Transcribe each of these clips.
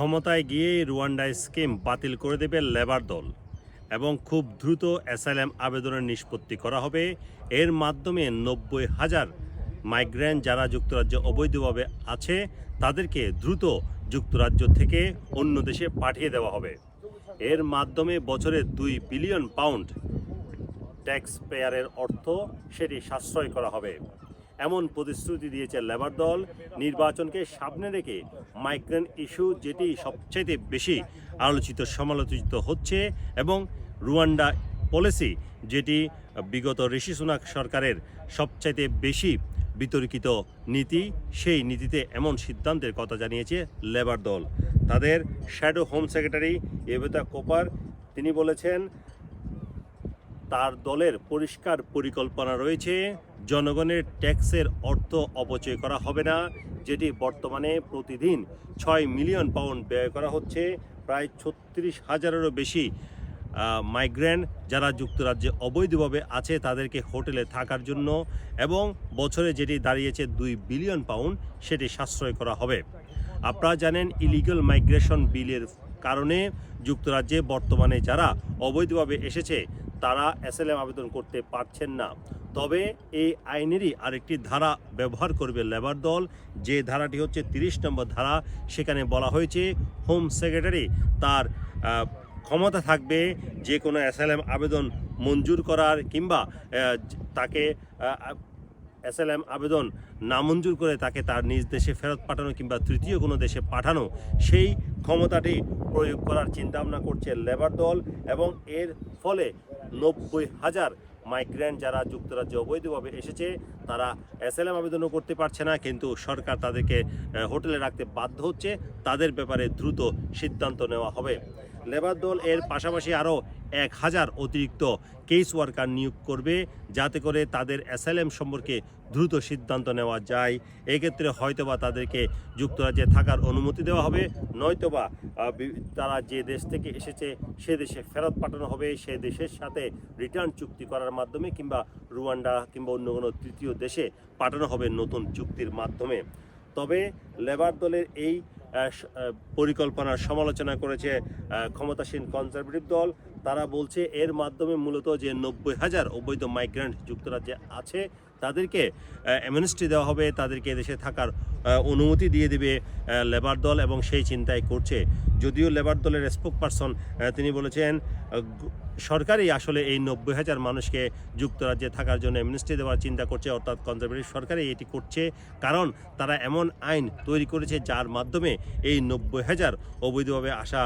ক্ষমতায় গিয়ে Rwanda scheme বাতিল করে দেবে লেবার দল এবং খুব দ্রুত অ্যাসাইলাম আবেদনের নিষ্পত্তি করা হবে। এর মাধ্যমে নব্বই হাজার মাইগ্রেন্ট যারা যুক্তরাজ্যে অবৈধভাবে আছে, তাদেরকে দ্রুত যুক্তরাজ্য থেকে অন্য দেশে পাঠিয়ে দেওয়া হবে। এর মাধ্যমে বছরে দুই বিলিয়ন পাউন্ড ট্যাক্স পেয়ারের অর্থ সেটি সাশ্রয় করা হবে। এমন প্রতিশ্রুতি দিয়েছে লেবার দল। নির্বাচনকে সামনে রেখে মাইগ্রেন্ট ইস্যু যেটি সবচেয়ে বেশি আলোচিত, সমালোচিত হচ্ছে এবং রুয়ান্ডা পলিসি যেটি বিগত ঋষি সুনাক সরকারের সবচাইতে বেশি বিতর্কিত নীতি, সেই নীতিতে এমন সিদ্ধান্তের কথা জানিয়েছে লেবার দল। তাদের shadow home secretary Yvette Cooper, তিনি বলেছেন তার দলের পরিষ্কার পরিকল্পনা রয়েছে। জনগণের ট্যাক্সের অর্থ অপচয় করা হবে না, যেটি বর্তমানে প্রতিদিন ছয় মিলিয়ন পাউন্ড ব্যয় করা হচ্ছে। প্রায় ছত্রিশ হাজারেরও বেশি মাইগ্রেন্ট যারা যুক্তরাজ্যে অবৈধভাবে আছে, তাদেরকে হোটেলে থাকার জন্য এবং বছরে যেটি দাঁড়িয়েছে দুই বিলিয়ন পাউন্ড, সেটি সাশ্রয় করা হবে। আপনারা জানেন, ইলিগাল মাইগ্রেশন বিলের কারণে যুক্তরাজ্যে বর্তমানে যারা অবৈধভাবে এসেছে তারা এসএলএম আবেদন করতে পারছেন না। তবে এই আইনেরই আরেকটি ধারা ব্যবহার করবে লেবার দল। যে ধারাটি হচ্ছে তিরিশ নম্বর ধারা, সেখানে বলা হয়েছে হোম সেক্রেটারি তার ক্ষমতা থাকবে যে কোনো অ্যাসাইলাম আবেদন মঞ্জুর করার কিংবা তাকে এসএলএম আবেদন নামঞ্জুর করে তাকে তার নিজ দেশে ফেরত পাঠানো কিংবা তৃতীয় কোনো দেশে পাঠানো, সেই ক্ষমতাটি প্রয়োগ করার চিন্তাভাবনা করছে লেবার দল এবং এর ফলে নব্বই হাজার মাইগ্রেন্ট যারা যুক্তরাজ্যে অবৈধভাবে এসেছে, তারা এসএলএম আবেদনও করতে পারছে না, কিন্তু সরকার তাদেরকে হোটেলে রাখতে বাধ্য হচ্ছে, তাদের ব্যাপারে দ্রুত সিদ্ধান্ত নেওয়া হবে। লেবার দল এর পাশাপাশি আরও এক হাজার অতিরিক্ত কেস ওয়ার্কার নিয়োগ করবে, যাতে করে তাদের অ্যাসাইলেম সম্পর্কে দ্রুত সিদ্ধান্ত নেওয়া যায়। এক্ষেত্রে হয়তোবা তাদেরকে যুক্তরাজ্যে থাকার অনুমতি দেওয়া হবে, নয়তোবা তারা যে দেশ থেকে এসেছে, সে দেশে ফেরত পাঠানো হবে। সে দেশের সাথে রিটার্ন চুক্তি করার মাধ্যমে কিংবা রুয়ান্ডা কিংবা অন্য কোনো তৃতীয় দেশে পাঠানো হবে নতুন চুক্তির মাধ্যমে। তবে লেবার দলের এই পরিকল্পনার সমালোচনা করেছে ক্ষমতাসীন কনজারভেটিভ দল। তারা বলছে এর মাধ্যমে মূলত যে নব্বই হাজার অবৈধ মাইগ্রেন্ট যুক্তরাজ্যে আছে, তাদেরকে অ্যামনেস্টি দেওয়া হবে, তাদেরকে দেশে থাকার অনুমতি দিয়ে দিবে লেবার দল এবং সেই চিন্তাই করছে। যদিও লেবার দলের স্পোক পারসন তিনি বলেছেন সরকারই আসলে এই নব্বই হাজার মানুষকে যুক্তরাজ্যে থাকার জন্য অ্যামনেস্টি দেওয়ার চিন্তা করছে, অর্থাৎ কনজারভেটিভ সরকারই এটি করছে। কারণ তারা এমন আইন তৈরি করেছে যার মাধ্যমে এই নব্বই হাজার অবৈধভাবে আসা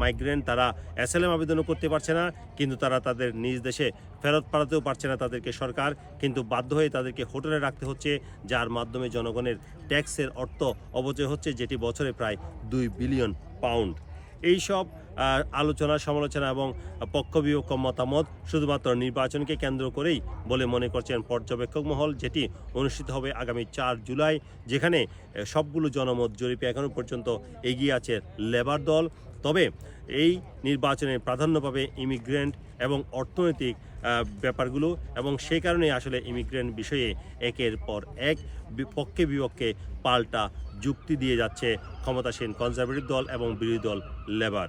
মাইগ্রেন্ট তারা অ্যাসাইলাম আবেদনও করতে পারছে না, কিন্তু তারা তাদের নিজ দেশে ফেরত পাঠাতেও পারছে না তাদেরকে সরকার। কিন্তু বাধ্য হয়ে তাদেরকে হোটেলে রাখতে হচ্ছে, যার মাধ্যমে জনগণের ট্যাক্সের অর্থ অপচয় হচ্ছে, যেটি বছরে প্রায় দুই বিলিয়ন পাউন্ড এইসব আলোচনা, সমালোচনা এবং পক্ষ বিপক্ষ মতামত শুধুমাত্র নির্বাচনকে কেন্দ্র করেই বলে মনে করছেন পর্যবেক্ষক মহল, যেটি অনুষ্ঠিত হবে আগামী চার জুলাই, যেখানে সবগুলো জনমত জরিপে এখনও পর্যন্ত এগিয়ে আছে লেবার দল। তবে এই নির্বাচনে প্রাধান্য পাবে ইমিগ্রেন্ট এবং অর্থনৈতিক ব্যাপারগুলো এবং সেই কারণেই আসলে ইমিগ্রেন্ট বিষয়ে একের পর এক পক্ষে বিপক্ষে পাল্টা যুক্তি দিয়ে যাচ্ছে ক্ষমতাসীন কনজারভেটিভ দল এবং বিরোধী দল labour.